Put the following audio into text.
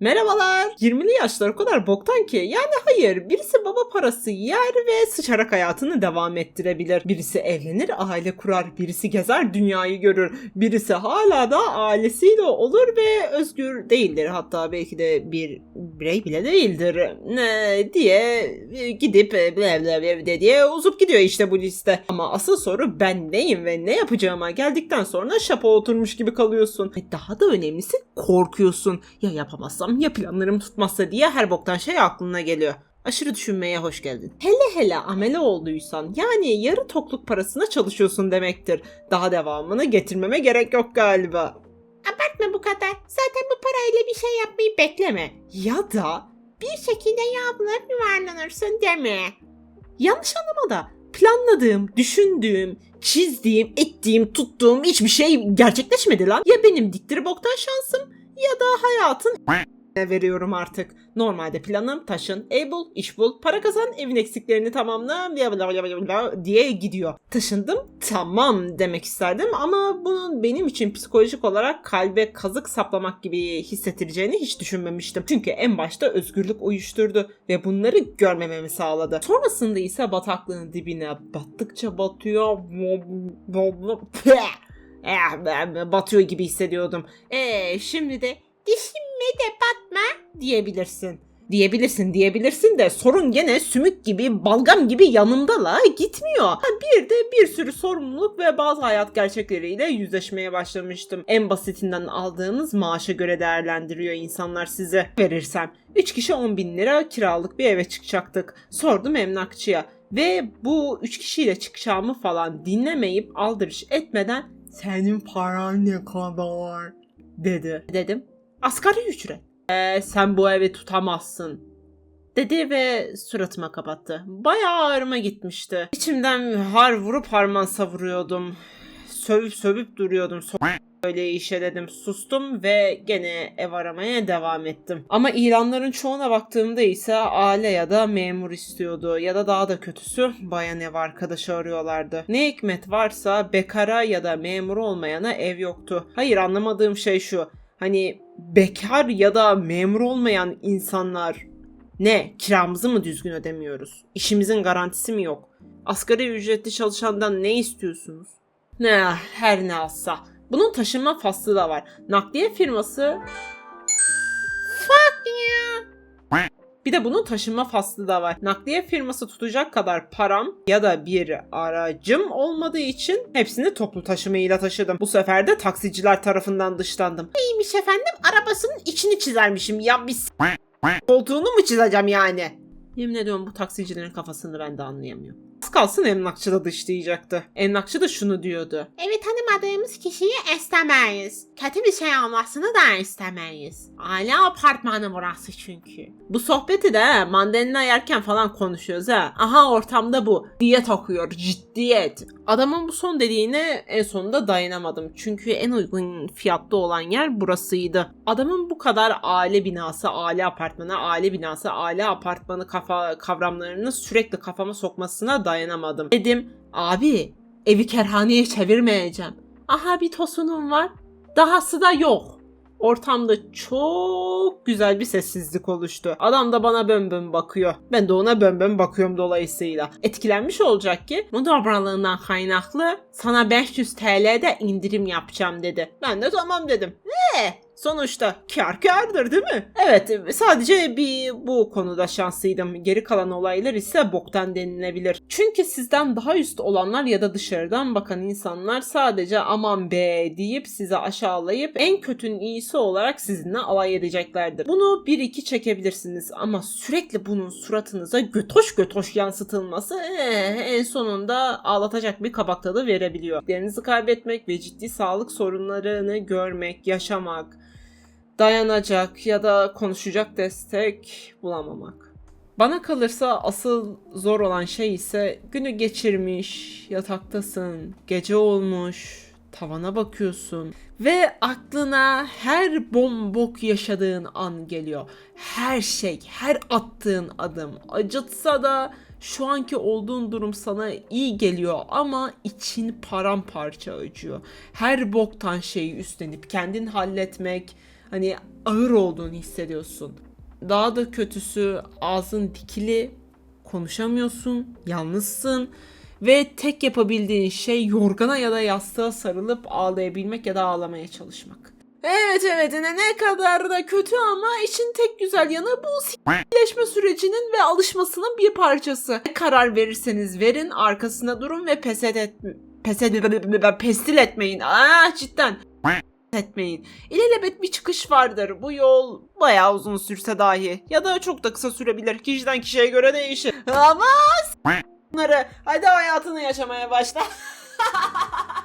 Merhabalar. 20'li yaşlar o kadar boktan ki. Yani hayır. Birisi baba parası yer ve sıçarak hayatını devam ettirebilir. Birisi evlenir, aile kurar. Birisi gezer, dünyayı görür. Birisi hala da ailesiyle olur ve özgür değildir. Hatta belki de bir birey bile değildir. Ne diye gidip ble ble ble de diye uzup gidiyor işte bu liste. Ama asıl soru ben neyim ve ne yapacağıma geldikten sonra şapa oturmuş gibi kalıyorsun. Ve daha da önemlisi korkuyorsun. Ya yapamazsam ya planlarım tutmazsa diye her boktan şey aklına geliyor. Aşırı düşünmeye hoş geldin. Hele hele amele olduysan yani yarı tokluk parasına çalışıyorsun demektir. Daha devamını getirmeme gerek yok galiba. Abartma bu kadar. Zaten bu parayla bir şey yapmayı bekleme. Ya da bir şekilde yağmurlar yuvarlanırsın deme. Yanlış anlama da planladığım, düşündüğüm, çizdiğim, ettiğim, tuttuğum hiçbir şey gerçekleşmedi lan. Ya benim diktir boktan şansım ya da hayatın veriyorum artık. Normalde planım taşın, ev bul, iş bul, para kazan, evin eksiklerini tamamla bla bla bla bla diye gidiyor. Taşındım tamam demek isterdim ama bunun benim için psikolojik olarak kalbe kazık saplamak gibi hissettireceğini hiç düşünmemiştim. Çünkü en başta özgürlük uyuşturdu ve bunları görmememi sağladı. Sonrasında ise bataklığın dibine battıkça batıyor. Eh, batıyor gibi hissediyordum. E şimdi de düşünme de batma diyebilirsin. Diyebilirsin diyebilirsin de sorun gene sümük gibi balgam gibi yanımda la gitmiyor. Bir de bir sürü sorumluluk ve bazı hayat gerçekleriyle yüzleşmeye başlamıştım. En basitinden aldığınız maaşa göre değerlendiriyor insanlar size. Verirsem 3 kişi 10 bin lira kiralık bir eve çıkacaktık. Sordum emlakçıya ve bu 3 kişiyle çıkacağımı falan dinlemeyip aldırış etmeden senin paran ne kadar dedi. Dedim asgari ücret. Ee, sen bu evi tutamazsın dedi ve suratıma kapattı. Bayağı ağrıma gitmişti. İçimden har vurup harman savuruyordum. Sövüp sövüp duruyordum. So- Öyle işe dedim sustum ve gene ev aramaya devam ettim. Ama ilanların çoğuna baktığımda ise aile ya da memur istiyordu ya da daha da kötüsü bayan ev arkadaşı arıyorlardı. Ne hikmet varsa bekara ya da memur olmayana ev yoktu. Hayır anlamadığım şey şu. Hani bekar ya da memur olmayan insanlar ne kiramızı mı düzgün ödemiyoruz? İşimizin garantisi mi yok? Asgari ücretli çalışandan ne istiyorsunuz? Ne her ne alsa. Bunun taşınma faslı da var. Nakliye firması Bir de bunun taşınma faslı da var. Nakliye firması tutacak kadar param ya da bir aracım olmadığı için hepsini toplu taşımayla taşıdım. Bu sefer de taksiciler tarafından dışlandım. İyiymiş efendim arabasının içini çizermişim. Ya biz koltuğunu mu çizeceğim yani? Yemin ediyorum bu taksicilerin kafasını ben de anlayamıyorum. Kalsın emlakçı da dışlayacaktı. Emlakçı da şunu diyordu. Evet tanımadığımız kişiyi istemeyiz. Kötü bir şey olmasını da istemeyiz. Aile apartmanı burası çünkü. Bu sohbeti de mandalina yerken falan konuşuyoruz ha. Aha ortamda bu. Diyet okuyor. Ciddiyet. Adamın bu son dediğine en sonunda dayanamadım. Çünkü en uygun fiyatlı olan yer burasıydı. Adamın bu kadar aile binası, aile apartmanı, aile binası, aile apartmanı kafa kavramlarını sürekli kafama sokmasına dayanamadım. Dedim abi evi kerhaneye çevirmeyeceğim. Aha bir tosunum var. Dahası da yok. Ortamda çok güzel bir sessizlik oluştu. Adam da bana bön bön bakıyor. Ben de ona bön bön bakıyorum dolayısıyla. Etkilenmiş olacak ki bu dobralığından kaynaklı sana 500 TL'de indirim yapacağım dedi. Ben de tamam dedim. Eee Sonuçta kar kardır değil mi? Evet sadece bir bu konuda şanslıydım. Geri kalan olaylar ise boktan denilebilir. Çünkü sizden daha üst olanlar ya da dışarıdan bakan insanlar sadece aman be deyip sizi aşağılayıp en kötünün iyisi olarak sizinle alay edeceklerdir. Bunu bir iki çekebilirsiniz ama sürekli bunun suratınıza götoş götoş yansıtılması eh, en sonunda ağlatacak bir kabak tadı verebiliyor. Derinizi kaybetmek ve ciddi sağlık sorunlarını görmek, yaşamak, dayanacak ya da konuşacak destek bulamamak. Bana kalırsa asıl zor olan şey ise günü geçirmiş, yataktasın, gece olmuş, tavana bakıyorsun ve aklına her bombok yaşadığın an geliyor. Her şey, her attığın adım acıtsa da şu anki olduğun durum sana iyi geliyor ama için paramparça acıyor. Her boktan şeyi üstlenip kendin halletmek, hani ağır olduğunu hissediyorsun. Daha da kötüsü ağzın dikili, konuşamıyorsun, yalnızsın ve tek yapabildiğin şey yorgana ya da yastığa sarılıp ağlayabilmek ya da ağlamaya çalışmak. Evet evet ne, ne kadar da kötü ama işin tek güzel yanı bu s**leşme sürecinin ve alışmasının bir parçası. Karar verirseniz verin arkasına durun ve pes et pes et pestil etmeyin. Aa cidden etmeyin. İlelebet bir çıkış vardır. Bu yol bayağı uzun sürse dahi ya da çok da kısa sürebilir. Kişiden kişiye göre değişir. Ama bunları hadi hayatını yaşamaya başla.